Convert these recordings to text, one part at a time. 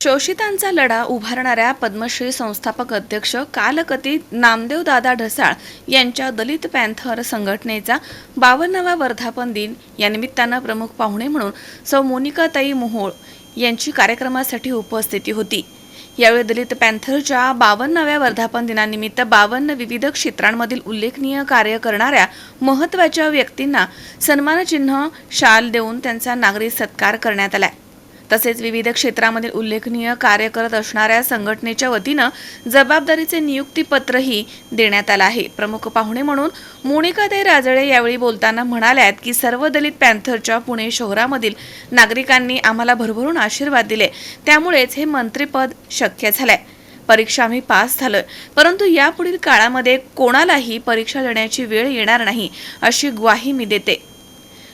शोषितांचा लढा उभारणाऱ्या पद्मश्री संस्थापक अध्यक्ष कालकथित नामदेव दादा ढसाळ यांच्या दलित पॅन्थर संघटनेचा बावन्नावा वर्धापन दिन या निमित्तानं प्रमुख पाहुणे म्हणून सौ मोनिकाताई मोहोळ यांची कार्यक्रमासाठी उपस्थिती होती. यावेळी दलित पॅन्थरच्या बावन्नाव्या वर्धापन दिनानिमित्त बावन्न विविध क्षेत्रांमधील उल्लेखनीय कार्य करणाऱ्या महत्त्वाच्या व्यक्तींना सन्मानचिन्ह शाल देऊन त्यांचा नागरी सत्कार करण्यात आलाय. तसेच विविध क्षेत्रामधील उल्लेखनीय कार्य करत असणाऱ्या संघटनेच्या वतीनं जबाबदारीचे नियुक्तीपत्रही देण्यात आलं आहे. प्रमुख पाहुणे म्हणून मोनिकाताई राजळे यावेळी बोलताना म्हणाल्यात की सर्व दलित पॅन्थरच्या पुणे शहरामधील नागरिकांनी आम्हाला भरभरून आशीर्वाद दिले. त्यामुळेच हे मंत्रिपद शक्य झालंय. परीक्षा आम्ही पास झालोय. परंतु यापुढील काळामध्ये कोणालाही परीक्षा देण्याची वेळ येणार नाही अशी ग्वाही मी देते.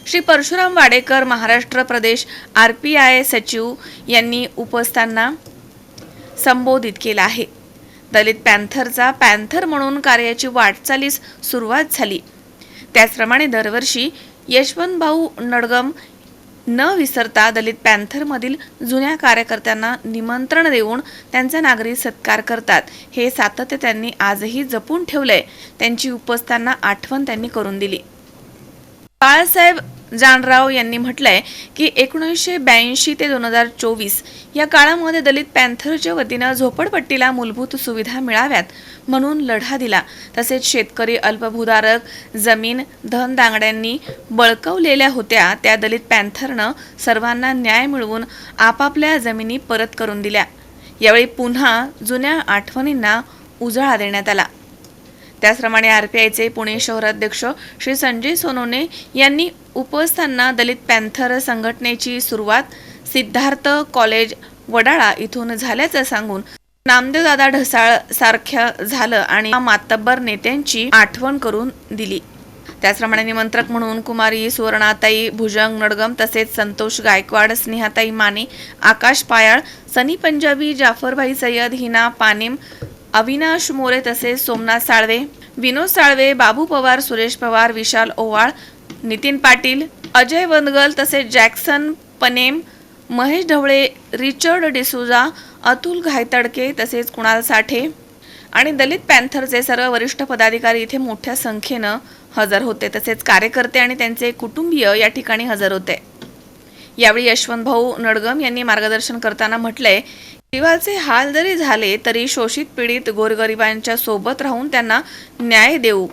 श्री परशुराम वाडेकर महाराष्ट्र प्रदेश आर पी आय सचिव यांनी उपस्थांना संबोधित केलं आहे. दलित पॅन्थरचा पॅन्थर म्हणून कार्याची वाटचालीस सुरुवात झाली. त्याचप्रमाणे दरवर्षी यशवंत भाऊ नडगम न विसरता दलित पॅन्थरमधील जुन्या कार्यकर्त्यांना निमंत्रण देऊन त्यांचा नागरी सत्कार करतात. हे सातत्य त्यांनी आजही जपून ठेवलंय. त्यांची उपस्थांना आठवण त्यांनी करून दिली. बाळासाहेब जानराव यांनी म्हटलंय की एकोणीसशे ब्याऐंशी ते दोन हजार चोवीस या काळामध्ये दलित पॅन्थरच्या वतीनं झोपडपट्टीला मूलभूत सुविधा मिळाव्यात म्हणून लढा दिला. तसेच शेतकरी अल्पभूधारक जमीन धनदांगड्यांनी बळकवलेल्या होत्या त्या दलित पॅन्थरनं सर्वांना न्याय मिळवून आपापल्या जमिनी परत करून दिल्या. यावेळी पुन्हा जुन्या आठवणींना उजाळा देण्यात आला. त्याचप्रमाणे आरपीआयचे पुणे शहराध्यक्ष श्री संजय सोनोने यांनी उपस्थांना दलित पॅन्थर संघटनेची सुरुवात सिद्धार्थ कॉलेज वडाळा इथून झाल्याचं सांगून नामदेव दादा ढसाळ सारख्या झालं आणि मातब्बर नेत्यांची आठवण करून दिली. त्याचप्रमाणे निमंत्रक म्हणून कुमारी सुवर्णाताई भुजंग नडगम तसेच संतोष गायकवाड स्नेहाताई माने आकाश पायाळ सनी पंजाबी जाफरभाई सय्यद हिना पानेम अविनाश मोरे तसेच सोमनाथ साळवे विनोद साळवे बाबू पवार सुरेश पवार विशाल ओवाळ नितीन पाटील अजय वनगल तसेच जॅक्सन पनेम महेश ढवळे रिचर्ड डिसुजा अतुल घायतडके तसेच कुणाल साठे आणि दलित पॅन्थरचे सर्व वरिष्ठ पदाधिकारी इथे मोठ्या संख्येनं हजर होते. तसेच कार्यकर्ते आणि त्यांचे कुटुंबीय या ठिकाणी हजर होते. यावेळी यशवंत भाऊ नडगम यांनी मार्गदर्शन करताना म्हटलंय गरिबाचे हाल जरी झाले तरी शोषित पीडित गोरगरिबांच्या सोबत राहून त्यांना न्याय देऊ.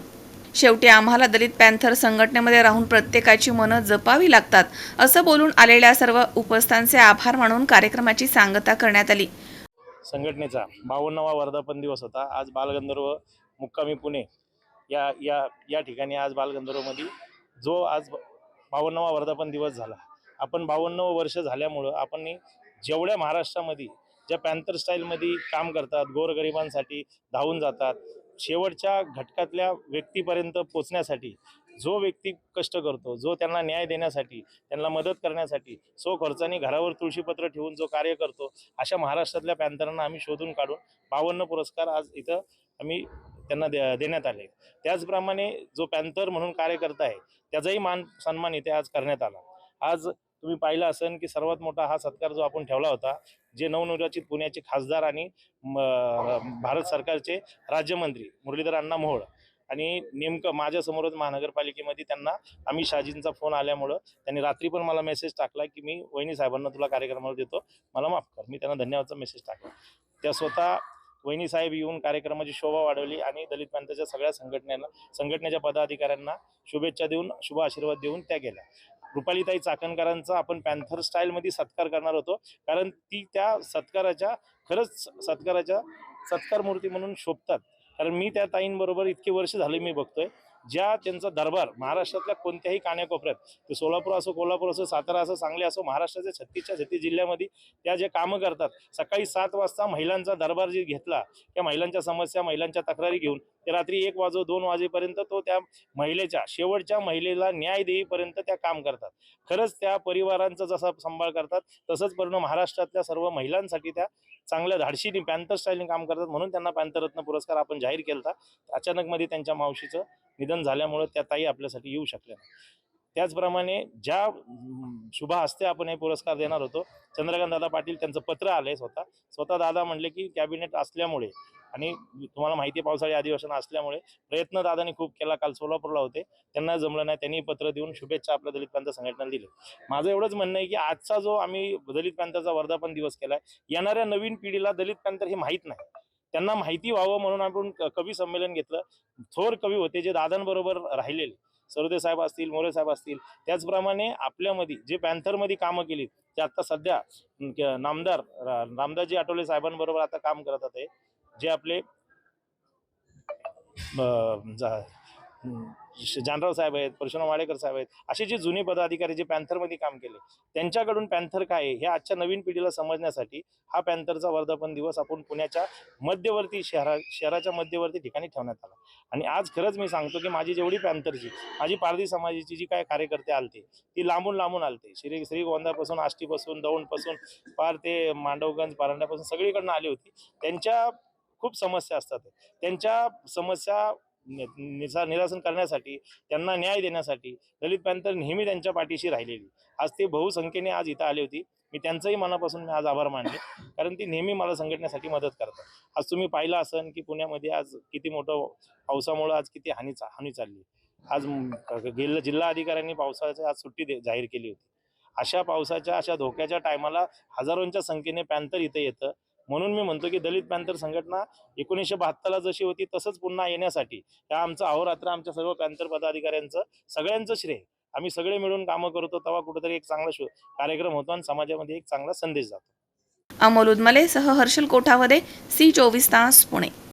शेवटी आम्हाला दलित पॅन्थर संघटनेमध्ये राहून प्रत्येकाची मनं जपावी लागतात असं बोलून आलेल्या सर्व उपस्थांचे आभार मानून कार्यक्रमाची सांगता करण्यात आली. संघटनेचा बावन्नावा वर्धापन दिवस होता. आज बालगंधर्व मुक्कामी पुणे या या या ठिकाणी आज बालगंधर्वमध्ये जो आज बावन्नावा वर्धापन दिवस झाला. आपण बावन्नवं वर्ष झाल्यामुळं आपण जेवढ्या महाराष्ट्रामध्ये ज्या पॅन्थर स्टाईलमध्ये काम करतात गोरगरिबांसाठी धावून जातात शेवटच्या घटकातल्या व्यक्तीपर्यंत पोचण्यासाठी जो व्यक्ती कष्ट करतो जो त्यांना न्याय देण्यासाठी त्यांना मदत करण्यासाठी सो खर्चाने घरावर तुळशीपत्र ठेवून जो कार्य करतो अशा महाराष्ट्रातल्या पॅन्थरांना आम्ही शोधून काढून बावन्न पुरस्कार आज इथं आम्ही त्यांना दे देण्यात आले. त्याचप्रमाणे जो पॅन्थर म्हणून कार्य करत आहे त्याचाही मान सन्मान इथे आज करण्यात आला. आज तुम्ही पाहिलं असेल की सर्वात मोठा हा सत्कार जो आपण ठेवला होता जे नवनिर्वाचित पुण्याचे खासदार आणि म- भारत सरकारचे राज्यमंत्री मुरलीधर अण्णा मोहोळ आणि नेमकं माझ्यासमोरच महानगरपालिकेमध्ये त्यांना अमित शाजींचा फोन आल्यामुळं त्यांनी रात्री पण मला मेसेज टाकला की मी वहिनी साहेबांना तुला कार्यक्रमाला देतो मला माफ कर मी त्यांना धन्यवादचा मेसेज टाकला. त्या स्वतः वहिनी साहेब येऊन कार्यक्रमाची शोभा वाढवली आणि दलित पॅन्थरच्या सगळ्या संघटनेला संघटनेच्या पदाधिकाऱ्यांना शुभेच्छा देऊन शुभ आशीर्वाद देऊन त्या गेल्या. रुपालीताई चाकणकरांचा आपण पॅन्थर स्टाईलमध्ये सत्कार करणार होतो. कारण ती त्या सत्काराच्या खरंच सत्काराच्या सत्कार मूर्ती म्हणून शोभतात. कारण मी त्या ताईंबरोबर इतके वर्ष झाले मी बघतोय. ज्या त्यांचा दरबार महाराष्ट्रातल्या कोणत्याही कान्याकोपऱ्यात ते सोलापूर असो कोल्हापूर असो सातारा असो सांगली असो महाराष्ट्राच्या छत्तीसच्या छत्तीस जिल्ह्यामध्ये त्या जे कामं करतात सकाळी सात वाजता महिलांचा दरबार जे घेतला त्या महिलांच्या समस्या महिलांच्या तक्रारी घेऊन ते रात्री एक वाजो दोन वाजेपर्यंत तो त्या महिलेच्या शेवटच्या महिलेला न्याय देईपर्यंत त्या काम करतात. खरंच त्या परिवारांचा जसा सांभाळ करतात तसंच पूर्ण महाराष्ट्रातल्या सर्व महिलांसाठी त्या चांगल्या धाडशीने पॅन्थर स्टाईलने काम करतात म्हणून त्यांना पॅन्थरत्न पुरस्कार आपण जाहीर केला अचानकमध्ये त्यांच्या मावशीचं निधन झाल्यामुळं त्या ताई आपल्यासाठी येऊ शकल्या नाही. त्याचप्रमाणे ज्या शुभा हस्ते आपण हे पुरस्कार देणार होतो चंद्रकांत दादा पाटील त्यांचं पत्र आलंय स्वतः. स्वतः दादा म्हणले की कॅबिनेट असल्यामुळे आणि तुम्हाला माहिती आहे पावसाळी अधिवेशन असल्यामुळे प्रयत्न दादानी खूप केला काल सोलापूरला होते. त्यांना जमलं नाही त्यांनी पत्र देऊन शुभेच्छा आपल्या दलित प्रांत संघटनेला दिले. माझं एवढंच म्हणणं आहे की आजचा जो आम्ही दलित प्रांताचा वर्धापन दिवस केलाय येणाऱ्या नवीन पिढीला दलित प्रांत हे माहीत नाही. त्यांना माहिती व्हावं म्हणून आपण क- कवी संमेलन घेतलं. थोर कवी होते जे दादांबरोबर राहिलेले. सरोदे साहेब असतील मोरे साहेब असतील. त्याचप्रमाणे आपल्यामध्ये जे पॅन्थरमध्ये कामं केली ते आता सध्या नामदार रा- रामदासजी आठवले साहेबांबरोबर आता काम करत आहे जे आपले जानराव साहेब आहेत परशुराम वाडेकर साहेब आहेत असे जे जुने पदाधिकारी जे पॅन्थरमध्ये काम केले त्यांच्याकडून पॅन्थर काय आहे हे आजच्या नवीन पिढीला समजण्यासाठी हा पॅन्थरचा वर्धापन दिवस आपण पुण्याच्या मध्यवर्ती शहरा शहराच्या मध्यवर्ती ठिकाणी ठेवण्यात आला. आणि आज खरंच मी सांगतो की माझी जेवढी पॅन्थरची माझी पारधी समाजाची जी काय कार्यकर्ते आलते ती लांबून लांबून आलते. श्री श्रीगोंदापासून आष्टीपासून दौंडपासून पार ते मांडवगंज पारंड्यापासून सगळीकडनं आली होती. त्यांच्या खूप समस्या असतात. त्यांच्या समस्या निसा निरासन करण्यासाठी त्यांना न्याय देण्यासाठी दलित पॅन्थर नेहमी त्यांच्या पाठीशी राहिलेली. आज ते बहुसंख्येने आज इथं आले होती. मी त्यांचंही मनापासून मी आज आभार मानले. कारण ती नेहमी मला संघटनेसाठी मदत करतात. आज तुम्ही पाहिलं असन की पुण्यामध्ये आज किती मोठं पावसामुळं आज किती हानी हानी चालली. आज म- गेल्या जिल्हा अधिकाऱ्यांनी पावसाची आज सुट्टी दे जाहीर केली होती. अशा पावसाच्या अशा धोक्याच्या टायमाला हजारोंच्या संख्येने पॅन्थर इथं येतं. म्हणून मी म्हणतो की दलित पॅन्थर संघटना एकोणीसशे बहात्तरला जशी होती तसंच पुन्हा येण्यासाठी त्या आमचं अहोरात्र आमच्या सर्व पॅन्थर पदाधिकाऱ्यांचं सगळ्यांचं श्रेय. आम्ही सगळे मिळून कामं करतो तेव्हा कुठेतरी एक चांगला कार्यक्रम होतो आणि समाजामध्ये एक चांगला संदेश जातो. अमोल उदमले सह हर्षल कोठावदे सी चोवीस तास पुणे.